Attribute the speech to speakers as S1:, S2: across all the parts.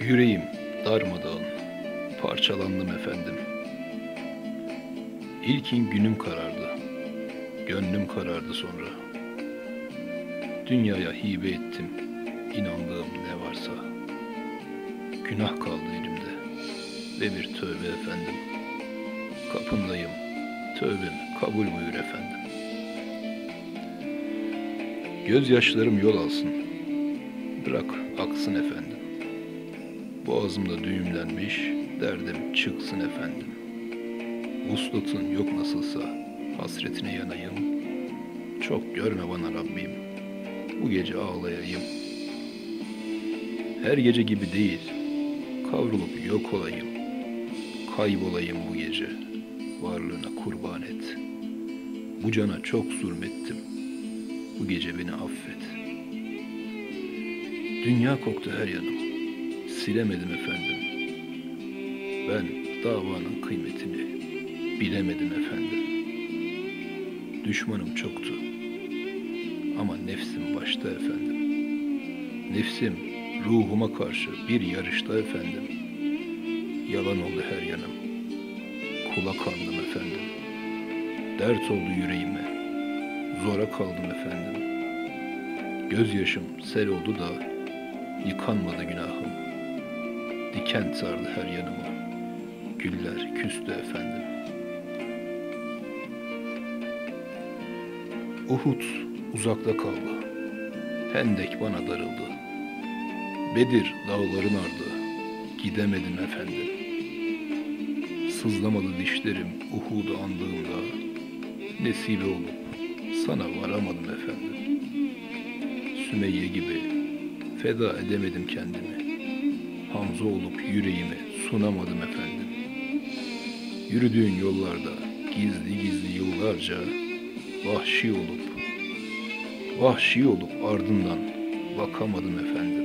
S1: Yüreğim darmadağın, parçalandım efendim. İlkin günüm karardı, gönlüm karardı sonra. Dünyaya hibe ettim, inandığım ne varsa. Günah kaldı elimde ve bir tövbe efendim. Kapındayım, tövbem kabul buyur efendim. Gözyaşlarım yol alsın, bırak aksın efendim. Boğazımda düğümlenmiş, derdim çıksın efendim. Vuslatın yok nasılsa, hasretine yanayım. Çok görme bana Rabbim, bu gece ağlayayım. Her gece gibi değil, kavrulup yok olayım. Kaybolayım bu gece, varlığına kurban et. Bu cana çok zulmettim, bu gece beni affet. Dünya koktu her yanım, silemedim efendim. Ben davanın kıymetini bilemedim efendim. Düşmanım çoktu ama nefsim başta efendim. Nefsim ruhuma karşı bir yarışta efendim. Yalan oldu her yanım. Kula kandım efendim. Dert oldu yüreğime. Zora kaldım efendim. Gözyaşım sel oldu da yıkanmadı günahım. Diken sardı her yanımı. Güller küstü efendim. Uhud uzakta kaldı. Hendek bana darıldı. Bedir dağların ardı. Gidemedim efendim. Sızlamadı dişlerim Uhud'u andığımda. Nesibe olup sana varamadım efendim. Sümeyye gibi feda edemedim kendimi. Hamza olup yüreğimi sunamadım efendim. Yürüdüğün yollarda gizli gizli yıllarca vahşi olup vahşi olup ardından bakamadım efendim.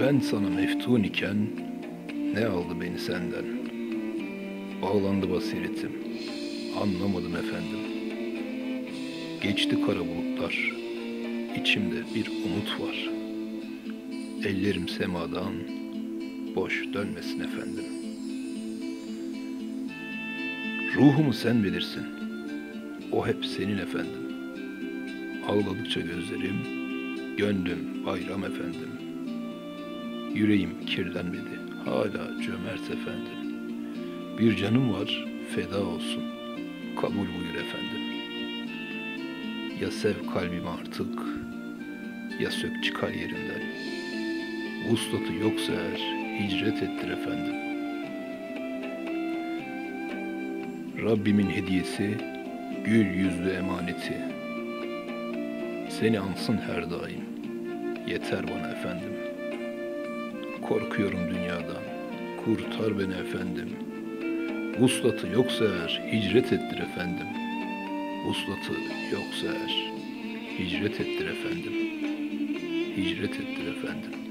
S1: Ben sana meftun iken ne aldı beni senden? Bağlandı basiretim. Anlamadım efendim. Geçti kara bulutlar. İçimde bir umut var. Ellerim semadan boş dönmesin efendim. Ruhumu sen bilirsin. O hep senin efendim. Ağladıkça gözlerim, gönlüm bayram efendim. Yüreğim kirlenmedi, hala cömert efendim. Bir canım var, feda olsun. Kabul buyur efendim. Ya sev kalbimi artık, ya sök çıkar yerinden. Vuslatı yoksa eğer hicret ettir efendim. Rabbimin hediyesi, gül yüzlü emaneti. Seni ansın her daim. Yeter bana efendim. Korkuyorum dünyadan. Kurtar beni efendim. Vuslatı yoksa eğer hicret ettir efendim. Vuslatı yoksa eğer hicret ettir efendim. Hicret ettir efendim.